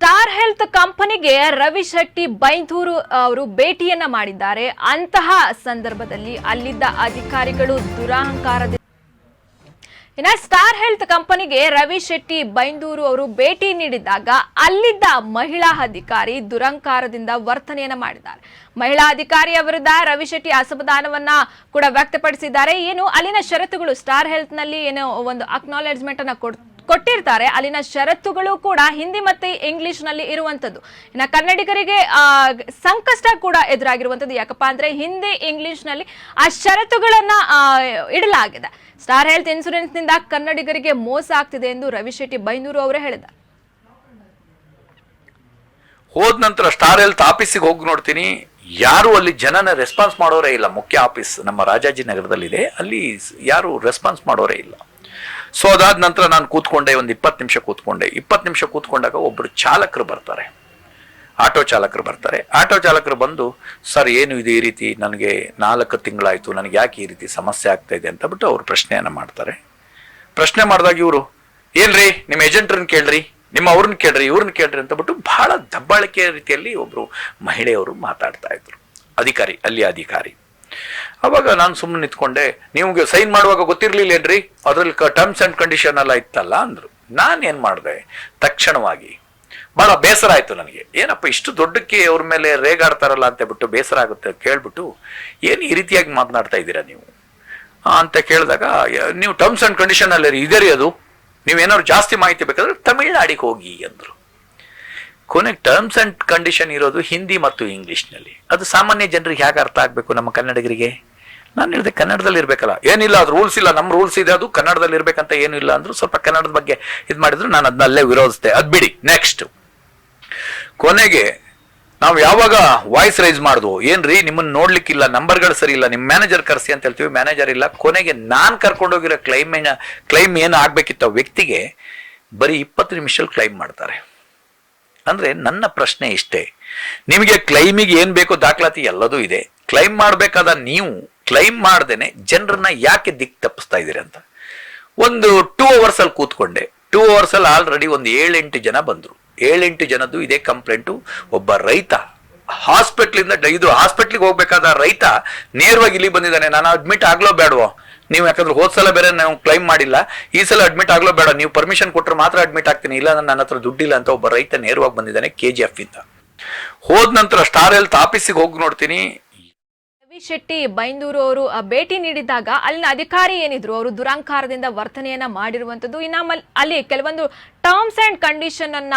Star health ಕಂಪನಿಗೆ ರವಿ ಶೆಟ್ಟಿ ಬೈಂದೂರು ಅವರು ಭೇಟಿಯನ್ನ ಮಾಡಿದ್ದಾರೆ. ಅಂತಹ ಸಂದರ್ಭದಲ್ಲಿ ಅಲ್ಲಿದ್ದ ಅಧಿಕಾರಿಗಳು ದುರಹಂಕಾರದಿಂದ ಇನ್ನ ಸ್ಟಾರ್ ಹೆಲ್ತ್ ಕಂಪನಿಗೆ ರವಿ ಶೆಟ್ಟಿ ಬೈಂದೂರು ಅವರು ಭೇಟಿ ನೀಡಿದಾಗ ಅಲ್ಲಿದ್ದ ಮಹಿಳಾ ಅಧಿಕಾರಿ ದುರಂಕಾರದಿಂದ ವರ್ತನೆಯನ್ನ ಮಾಡಿದ್ದಾರೆ. ಮಹಿಳಾ ಅಧಿಕಾರಿಯ ವಿರುದ್ಧ ರವಿ ಶೆಟ್ಟಿ ಅಸಮಾಧಾನವನ್ನ ಕೂಡ ವ್ಯಕ್ತಪಡಿಸಿದ್ದಾರೆ. ಏನು, ಅಲ್ಲಿನ ಷರತ್ತುಗಳು ಸ್ಟಾರ್ ಹೆಲ್ತ್ನಲ್ಲಿ ಏನು ಒಂದು ಅಕ್ನಾಲೆಜ್ಮೆಂಟ್ ಅನ್ನ ಕೊಟ್ಟಿರ್ತಾರೆ. ಅಲ್ಲಿನ ಷರತ್ತುಗಳು ಕೂಡ ಹಿಂದಿ ಮತ್ತೆ ಇಂಗ್ಲಿಷ್ನಲ್ಲಿ ಇರುವಂತದ್ದು. ಇನ್ನ ಕನ್ನಡಿಗರಿಗೆ ಸಂಕಷ್ಟ ಕೂಡ ಎದುರಾಗಿರುವಂತದ್ದು. ಯಾಕಪ್ಪ ಅಂದ್ರೆ ಹಿಂದಿ ಇಂಗ್ಲಿಷ್ನಲ್ಲಿ ಆ ಷರತ್ತುಗಳನ್ನ ಇಡಲಾಗಿದೆ. ಸ್ಟಾರ್ ಹೆಲ್ತ್ ಇನ್ಸೂರೆನ್ಸ್ನಿಂದ ಕನ್ನಡಿಗರಿಗೆ ಮೋಸ ಆಗ್ತಿದೆ ಎಂದು ರವಿಶೆಟ್ಟಿ ಬೈನೂರು ಅವರು ಹೇಳಿದ ಹೋದ ನಂತರ ಸ್ಟಾರ್ ಹೆಲ್ತ್ ಆಫೀಸಿಗೆ ಹೋಗಿ ನೋಡ್ತೀನಿ. ಯಾರು ಅಲ್ಲಿ ಜನನ ರೆಸ್ಪಾನ್ಸ್ ಮಾಡೋರೇ ಇಲ್ಲ. ಮುಖ್ಯ ಆಫೀಸ್ ನಮ್ಮ ರಾಜಾಜಿನಗರದಲ್ಲಿದೆ ಅಲ್ಲಿ ಯಾರು ರೆಸ್ಪಾನ್ಸ್ ಮಾಡೋರೇ ಇಲ್ಲ. ಸೊ ಅದಾದ ನಂತರ ನಾನು ಕೂತ್ಕೊಂಡೆ, ಒಂದು ಇಪ್ಪತ್ತು ನಿಮಿಷ ಕೂತ್ಕೊಂಡೆ. ಇಪ್ಪತ್ತು ನಿಮಿಷ ಕೂತ್ಕೊಂಡಾಗ ಒಬ್ಬರು ಚಾಲಕರು ಬರ್ತಾರೆ. ಆಟೋ ಚಾಲಕರು ಬರ್ತಾರೆ. ಆಟೋ ಚಾಲಕರು ಬಂದು, ಸರ್, ಏನು ಇದು ಈ ರೀತಿ? ನನಗೆ ನಾಲ್ಕು ತಿಂಗಳಾಯಿತು. ನನಗೆ ಯಾಕೆ ಈ ರೀತಿ ಸಮಸ್ಯೆ ಆಗ್ತಾ ಇದೆ? ಅಂತ ಬಿಟ್ಟು ಅವರು ಪ್ರಶ್ನೆಯನ್ನು ಮಾಡ್ತಾರೆ. ಪ್ರಶ್ನೆ ಮಾಡಿದಾಗ ಇವರು, ಏನ್ರಿ ನಿಮ್ಮ ಏಜೆಂಟ್ರನ್ನ ಕೇಳ್ರಿ. ನಿಮ್ಮ ಅವ್ರನ್ನ ಕೇಳ್ರಿ, ಇವ್ರನ್ನ ಕೇಳ್ರಿ ಅಂತ ಬಿಟ್ಟು ಬಹಳ ದಬ್ಬಾಳಿಕೆ ರೀತಿಯಲ್ಲಿ ಒಬ್ರು ಮಹಿಳೆಯವರು ಮಾತಾಡ್ತಾ ಇದ್ರು. ಅಧಿಕಾರಿ, ಅಲ್ಲಿ ಅಧಿಕಾರಿ. ಅವಾಗ ನಾನು ಸುಮ್ಮನೆ ನಿಂತ್ಕೊಂಡೆ, ನಿಮ್ಗೆ ಸೈನ್ ಮಾಡುವಾಗ ಗೊತ್ತಿರಲಿಲ್ಲೇನ್ರಿ ಅದ್ರಲ್ಲಿ ಟರ್ಮ್ಸ್ ಅಂಡ್ ಕಂಡೀಷನ್ ಎಲ್ಲ ಇತ್ತಲ್ಲ? ಅಂದ್ರು. ಏನು ಮಾಡಿದೆ? ತಕ್ಷಣವಾಗಿ, ಬಹಳ ಬೇಸರ ಆಯ್ತು ನನಗೆ. ಏನಪ್ಪ ಇಷ್ಟು ದೊಡ್ಡಕ್ಕೆ ಅವ್ರ ಮೇಲೆ ರೇಗಾಡ್ತಾರಲ್ಲ ಅಂತ ಬಿಟ್ಟು ಬೇಸರ ಆಗುತ್ತೆ ಕೇಳ್ಬಿಟ್ಟು, ಏನು ಈ ರೀತಿಯಾಗಿ ಮಾತನಾಡ್ತಾ ಇದ್ದೀರಾ ನೀವು? ಅಂತ ಕೇಳಿದಾಗ ನೀವು ಟರ್ಮ್ಸ್ ಅಂಡ್ ಕಂಡೀಷನ್ ಅಲ್ಲಿ ಇದೆ ರೀ ಅದು. ನೀವೇನಾದ್ರು ಜಾಸ್ತಿ ಮಾಹಿತಿ ಬೇಕಾದ್ರೆ ತಮಿಳ್ನಾಡಿಗೆ ಹೋಗಿ ಅಂದರು. ಕೊನೆಗೆ ಟರ್ಮ್ಸ್ ಆ್ಯಂಡ್ ಕಂಡೀಷನ್ ಇರೋದು ಹಿಂದಿ ಮತ್ತು ಇಂಗ್ಲೀಷ್ನಲ್ಲಿ. ಅದು ಸಾಮಾನ್ಯ ಜನರಿಗೆ ಹೇಗೆ ಅರ್ಥ ಆಗಬೇಕು ನಮ್ಮ ಕನ್ನಡಿಗರಿಗೆ? ನಾನು ಹೇಳಿದೆ ಕನ್ನಡದಲ್ಲಿ ಇರಬೇಕಲ್ಲ. ಏನಿಲ್ಲ, ಅದು ರೂಲ್ಸ್ ಇಲ್ಲ ನಮ್ಮ ರೂಲ್ಸ್ ಇದೆ, ಅದು ಕನ್ನಡದಲ್ಲಿ ಇರಬೇಕಂತ ಏನು ಇಲ್ಲ ಅಂದರು ಸ್ವಲ್ಪ ಕನ್ನಡದ ಬಗ್ಗೆ ಇದು ಮಾಡಿದ್ರು ನಾನು ಅದನ್ನ ಅಲ್ಲೇ ವಿರೋಧಿಸಿದೆ. ಅದು ಬಿಡಿ ನೆಕ್ಸ್ಟ್ ಕೊನೆಗೆ ನಾವು ಯಾವಾಗ ವಾಯ್ಸ್ ರೈಸ್ ಮಾಡಿದ್ವು, ಏನ್ರಿ ನಿಮ್ಮನ್ನ ನೋಡ್ಲಿಕ್ಕಿಲ್ಲ, ನಂಬರ್ಗಳು ಸರಿ ಇಲ್ಲ ನಿಮ್ಮ ಮ್ಯಾನೇಜರ್ ಕರೆಸಿ ಅಂತ ಹೇಳ್ತೀವಿ ಮ್ಯಾನೇಜರ್ ಇಲ್ಲ, ಕೊನೆಗೆ ನಾನು ಕರ್ಕೊಂಡೋಗಿರೋ ಕ್ಲೈಮ್ ಕ್ಲೈಮ್ ಏನು ಆಗ್ಬೇಕಿತ್ತು ವ್ಯಕ್ತಿಗೆ, ಬರೀ ಇಪ್ಪತ್ತು ನಿಮಿಷದಲ್ಲಿ ಕ್ಲೈಮ್ ಮಾಡ್ತಾರೆ. ಅಂದ್ರೆ ನನ್ನ ಪ್ರಶ್ನೆ ಇಷ್ಟೇ. ನಿಮಗೆ ಕ್ಲೈಮಿಗೆ ಏನ್ ಬೇಕೋ ದಾಖಲಾತಿ ಎಲ್ಲದೂ ಇದೆ. ಕ್ಲೈಮ್ ಮಾಡಬೇಕಾದ ನೀವು ಕ್ಲೈಮ್ ಮಾಡ್ದೇನೆ ಜನರನ್ನ ಯಾಕೆ ದಿಕ್ ತಪ್ಪಿಸ್ತಾ ಇದ್ದೀರಿ ಅಂತ. ಒಂದು ಟೂ ಅವರ್ಸ್ ಅಲ್ಲಿ ಕೂತ್ಕೊಂಡೆ. ಟೂ ಅವರ್ಸ್ ಅಲ್ಲಿ ಆಲ್ರೆಡಿ ಒಂದು ಏಳೆಂಟು ಜನ ಬಂದ್ರು. ಏಳೆಂಟು ಜನದ್ದು ಇದೇ ಕಂಪ್ಲೇಂಟು. ಒಬ್ಬ ರೈತ ಹಾಸ್ಪಿಟ್ಲಿಂದ ಇದು ಹಾಸ್ಪಿಟ್ಲಿಗೆ ಹೋಗ್ಬೇಕಾದ ರೈತ ನೇರವಾಗಿ ಇಲ್ಲಿ ಬಂದಿದ್ದಾನೆ. ನಾನು ಅಡ್ಮಿಟ್ ಆಗ್ಲೋ ಬೇಡವೋ ನೀವು ಯಾಕಂದ್ರೆ ಹೋದ ಸಲ ಬೇರೆ ನಾವು ಕ್ಲೈಮ್ ಮಾಡಿಲ್ಲ. ಈ ಸಲ ಅಡ್ಮಿಟ್ ಆಗ್ಲೋ ಬೇಡ ನೀವು ಪರ್ಮಿಷನ್ ಕೊಟ್ಟರೆ ಮಾತ್ರ ಅಡ್ಮಿಟ್ ಆಗ್ತೀನಿ. ಇಲ್ಲ ನನ್ನ ಹತ್ರ ದುಡ್ಡಿಲ್ಲ ಅಂತ ಒಬ್ಬ ರೈತ ನೇರವಾಗಿ ಬಂದಿದ್ದಾನೆ ಕೆ ಜಿ ಎಫ್ ಇಂದ. ಹೋದ ನಂತರ ಸ್ಟಾರ್ ಹೆಲ್ತ್ ಆಫೀಸಿಗೆ ಹೋಗಿ ನೋಡ್ತೀನಿ. ಶೆಟ್ಟಿ ಬೈಂದೂರು ಅವರು ಭೇಟಿ ನೀಡಿದಾಗ ಅಲ್ಲಿನ ಅಧಿಕಾರಿ ಏನಿದ್ರು, ಅವರು ದುರಂಕಾರದಿಂದ ವರ್ತನೆಯನ್ನ ಮಾಡಿರುವಂತದ್ದು ಇನ್ನ ಅಲ್ಲಿ ಕೆಲವೊಂದು ಟರ್ಮ್ಸ್ ಅಂಡ್ ಕಂಡೀಷನ್ ಅನ್ನ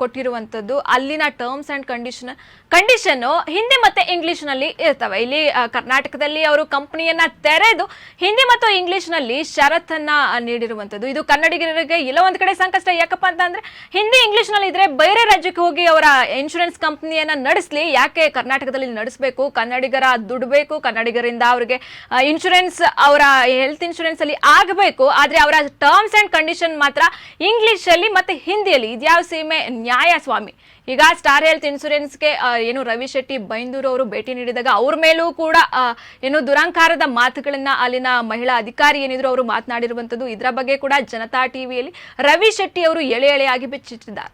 ಕೊಟ್ಟಿರುವಂತದ್ದು ಅಲ್ಲಿನ terms and condition condition Hindi ಮತ್ತೆ ಇಂಗ್ಲಿಷ್ನಲ್ಲಿ ಇರ್ತವೆ. ಇಲ್ಲಿ ಕರ್ನಾಟಕದಲ್ಲಿ ಅವರು ಕಂಪನಿಯನ್ನ ತೆರೆದು ಹಿಂದಿ ಮತ್ತು ಇಂಗ್ಲಿಷ್ನಲ್ಲಿ ಷರತ್ತನ್ನ ನೀಡಿರುವಂತದ್ದು ಇದು ಕನ್ನಡಿಗರಿಗೆ ಇಲ್ಲ ಒಂದ್ ಕಡೆ ಸಂಕಷ್ಟ, ಯಾಕಪ್ಪ ಅಂತ ಅಂದ್ರೆ ಹಿಂದಿ ಇಂಗ್ಲಿಷ್ನಲ್ಲಿ ಇದ್ರೆ ಬೇರೆ ರಾಜ್ಯಕ್ಕೆ ಹೋಗಿ ಅವರ ಇನ್ಶೂರೆನ್ಸ್ ಕಂಪನಿಯನ್ನ ನಡೆಸಲಿ, ಯಾಕೆ ಕರ್ನಾಟಕದಲ್ಲಿ ನಡೆಸಬೇಕು? ಕನ್ನಡಿಗರ ದುಡ್ಡು ಬೇಕು ಕನ್ನಡಿಗರಿಂದ ಅವರಿಗೆ ಇನ್ಶೂರೆನ್ಸ್ ಅವರ ಹೆಲ್ತ್ ಇನ್ಶೂರೆನ್ಸ್ ಅಲ್ಲಿ ಆಗಬೇಕು, ಆದ್ರೆ ಅವರ ಟರ್ಮ್ಸ್ ಅಂಡ್ ಕಂಡೀಷನ್ ಮಾತ್ರ ಇಂಗ್ಲಿಷ್ ಅಲ್ಲಿ ಮತ್ತೆ ಹಿಂದಿಯಲ್ಲಿ. ಇದ್ಯಾವ ಸೀಮೆ? ನ್ಯಾಯ ಸ್ವಾಮಿ ಈಗ ಸ್ಟಾರ್ ಹೆಲ್ತ್ ಇನ್ಶೂರೆನ್ಸ್ಗೆ ಗೆ ಏನು ರವಿ ಶೆಟ್ಟಿ ಬೈಂದೂರು ಅವರು ಭೇಟಿ ನೀಡಿದಾಗ ಅವ್ರ ಮೇಲೂ ಕೂಡ ಏನು ದುರಂಕಾರದ ಮಾತುಗಳನ್ನ ಅಲ್ಲಿನ ಮಹಿಳಾ ಅಧಿಕಾರಿ ಏನಿದ್ರು ಅವರು ಮಾತನಾಡಿರುವಂತದ್ದು ಇದರ ಬಗ್ಗೆ ಕೂಡ ಜನತಾ ಟಿವಿಯಲ್ಲಿ ರವಿ ಶೆಟ್ಟಿ ಅವರು ಎಳೆ ಎಳೆಯಾಗಿ ಬಿಚ್ಚಿಟ್ಟಿದ್ದಾರೆ.